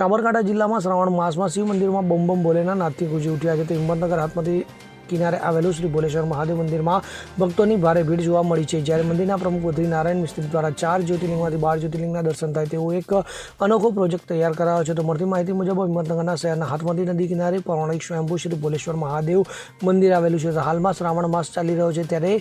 સાબરકાંઠા જિલ્લામાં શ્રાવણ માસમાં શિવ મંદિરમાં બમ બમ ભોલેના નાદથી ગુંજી ઉઠ્યા છે. તો હિંમતનગર હાથમાંથી કિનારે આવેલું શ્રી ભોલેશ્વર મહાદેવ મંદિરમાં ભક્તોની ભારે ભીડ જોવા મળી છે. જ્યારે મંદિરના પ્રમુખ બદ્રી નારાયણ મિસ્ત્રી દ્વારા ચાર જ્યોતિર્લિંગમાંથી બાર જ્યોતિર્લિંગના દર્શન થાય તેવો એક અનોખો પ્રોજેક્ટ તૈયાર કરાયો છે. તો મળતી માહિતી મુજબ હિંમતનગરના શહેરના હાથમતી નદી કિનારે પૌરાણિક સ્વયંભૂ શ્રી ભોલેશ્વર મહાદેવ મંદિર આવેલું છે. હાલમાં શ્રાવણ માસ ચાલી રહ્યો છે. ત્યારે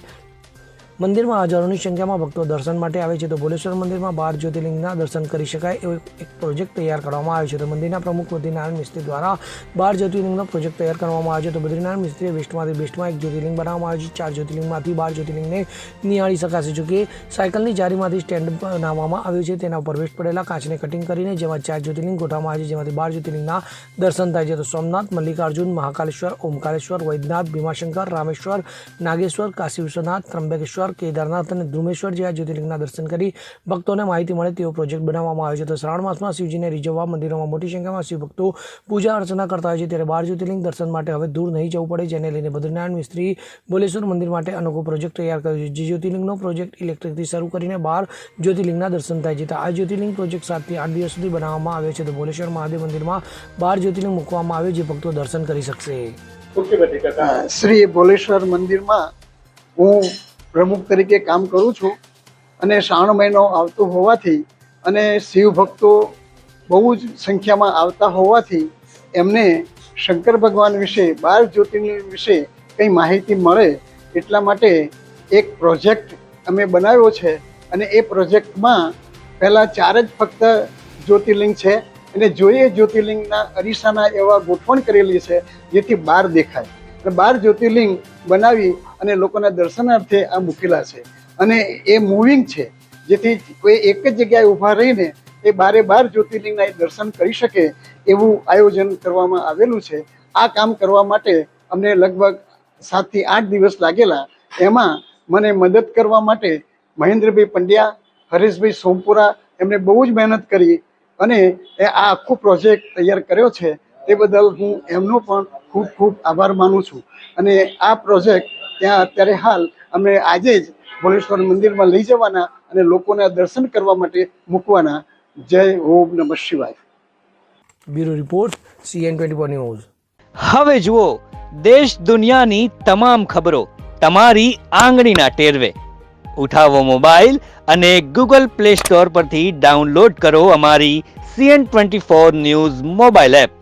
મંદિરમાં હજારોની સંખ્યામાં ભક્તો દર્શન માટે આવે છે તો ભોલેશ્વર મંદિરમાં બાર જ્યોતિર્લિંગના દર્શન કરી શકાય એવો એક પ્રોજેક્ટ તૈયાર કરવામાં આવ્યો છે. તો મંદિરના પ્રમુખ બદ્રીનારાયણ મિસ્ત્રી દ્વારા બાર જ્યોતિર્લિંગનો પ્રોજેક્ટ તૈયાર કરવામાં આવ્યો છે. તો બદ્રીનારાયણ મિસ્ત્રીએ વેસ્ટમાંથી બેસ્ટમાં એક જ્યોતિર્લિંગ બનાવવામાં આવ્યું છે. ચાર જ્યોતિર્લિંગમાંથી બાર જ્યોતિર્લિંગને નિહાળી શકાશે. જો સાયકલની જારીમાંથી સ્ટેન્ડ બનાવવામાં આવ્યું છે. તેના ઉપર વેસ્ટ પડેલા કાચને કટિંગ કરીને જેમાં ચાર જ્યોતિર્લિંગ ગોઠવવામાં આવે છે. જેમાંથી બાર જ્યોતિર્લિંગના દર્શન થાય છે. તો સોમનાથ, મલ્લિકાર્જુન, મહાકાલેશ્વર, ઓમકારેશ્વર, વૈદ્યનાથ, ભીમાશંકર, રામેશ્વર, નાગેશ્વર કાશી વિશ્વનાથ ત્રંબકેશ્વર કેદારનાથ અને ધ્રુમેશ્વર જેવા જ્યોતિર્લિંગના દર્શન કરી ભક્તોને માહિતી મળે તેવો પ્રોજેક્ટ બનાવવામાં આવ્યો છે. તો શ્રાવણ માસમાં શિવજીને રીઝવવા મંદિરોમાં મોટી સંખ્યામાં શિવભક્તો પૂજા અર્ચના કરતા હોય છે. ત્યારે બાર જ્યોતિર્લિંગ દર્શન માટે હવે દૂર નહીં જવું પડે જેને લઈને બદ્રીનારાયણ મિસ્ત્રી બોલેશ્વર મંદિર માટે અનોખો પ્રોજેક્ટ તૈયાર કર્યો છે. જે જ્યોતિર્લિંગનો પ્રોજેક્ટ ઇલેક્ટ્રિકથી શરૂ કરીને બાર જ્યોતિર્લિંગના દર્શન થાય છે. તો આ જ્યોતિર્લિંગ પ્રોજેક્ટ સાતથી આઠ દિવસ સુધી બનાવવામાં આવ્યો છે. તો બોલેશ્વર મહાદેવ મંદિરમાં બાર જ્યોતિર્લિંગ મૂકવામાં આવ્યો જે ભક્તો દર્શન કરી શકશે. શ્રી બોલેશ્વર મંદિરમાં હું પ્રમુખ તરીકે કામ કરું છું અને શ્રાવણ મહિનો આવતો હોવાથી અને શિવ ભક્તો બહુ જ સંખ્યામાં આવતા હોવાથી એમને શંકર ભગવાન વિશે, બાર જ્યોતિર્લિંગ વિશે કંઈ માહિતી મળે એટલા માટે એક પ્રોજેક્ટ અમે બનાવ્યો છે અને એ પ્રોજેક્ટમાં પહેલાં ચાર જ ફક્ત જ્યોતિર્લિંગ છે અને જોઈએ જ્યોતિર્લિંગના અરીસાના એવા ગોઠવણ કરેલી છે જેથી બાર દેખાય. અને બાર જ્યોતિર્લિંગ બનાવી અને લોકોના દર્શનાર્થે આ મૂકેલા છે. અને એ મૂવિંગ છે. જેથી કોઈ એક જ જગ્યાએ ઊભા રહીને એ બારે બાર જ્યોતિર્લિંગના એ દર્શન કરી શકે એવું આયોજન કરવામાં આવેલું છે. આ કામ કરવા માટે અમને લગભગ સાતથી આઠ દિવસ લાગેલા. એમાં મને મદદ કરવા માટે મહેન્દ્રભાઈ પંડ્યા, હરેશભાઈ સોમપુરા એમણે બહુ જ મહેનત કરી અને આ આખો પ્રોજેક્ટ તૈયાર કર્યો છે. તે બદલ હું એમનો પણ ખૂબ ખૂબ આભાર માનું છું. અને આ પ્રોજેક્ટ ત્યાં અત્યારે હાલ અમે આજે જ ભોલેશ્વર મંદિરમાં લઈ જવાના અને લોકોના દર્શન કરવા માટે મૂકવાના. જય ઓમ નમઃ શિવાય. Bureau report CN twenty news. હવે જુઓ દેશ દુનિયાની તમામ ખબરો તમારી આંગળીના ટેરવે. ઉઠાવો મોબાઈલ અને ગૂગલ પ્લે સ્ટોર પરથી ડાઉનલોડ કરો અમારી CN twenty four news mobile app.